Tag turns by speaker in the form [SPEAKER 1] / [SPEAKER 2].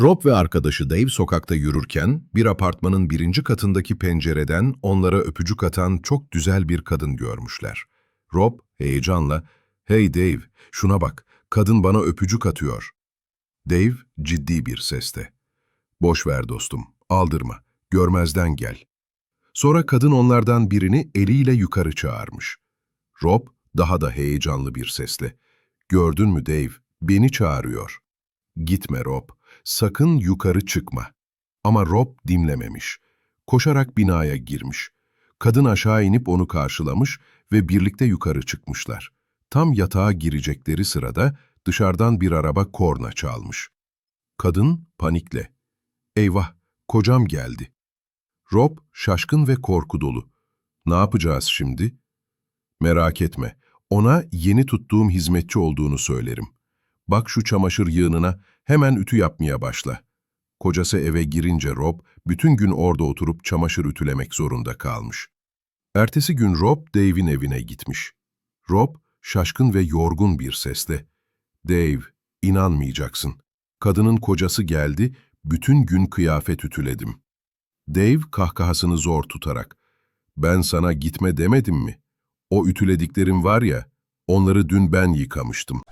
[SPEAKER 1] Rob ve arkadaşı Dave sokakta yürürken bir apartmanın birinci katındaki pencereden onlara öpücük atan çok güzel bir kadın görmüşler. Rob heyecanla, ''Hey Dave, şuna bak, kadın bana öpücük atıyor.'' Dave ciddi bir sesle, ''Boş ver dostum, aldırma, görmezden gel.'' Sonra kadın onlardan birini eliyle yukarı çağırmış. Rob daha da heyecanlı bir sesle, ''Gördün mü Dave, beni çağırıyor.'' ''Gitme Rob, sakın yukarı çıkma.'' Ama Rob dinlememiş. Koşarak binaya girmiş. Kadın aşağı inip onu karşılamış ve birlikte yukarı çıkmışlar. Tam yatağa girecekleri sırada dışarıdan bir araba korna çalmış. Kadın panikle, ''Eyvah, kocam geldi.'' Rob şaşkın ve korku dolu. ''Ne yapacağız şimdi?'' ''Merak etme, ona yeni tuttuğum hizmetçi olduğunu söylerim. Bak şu çamaşır yığınına, hemen ütü yapmaya başla.'' Kocası eve girince Rob, bütün gün orada oturup çamaşır ütülemek zorunda kalmış. Ertesi gün Rob, Dave'in evine gitmiş. Rob, şaşkın ve yorgun bir sesle, ''Dave, inanmayacaksın. Kadının kocası geldi, bütün gün kıyafet ütüledim.'' Dave kahkahasını zor tutarak, ''Ben sana gitme demedim mi? O ütülediklerim var ya, onları dün ben yıkamıştım.''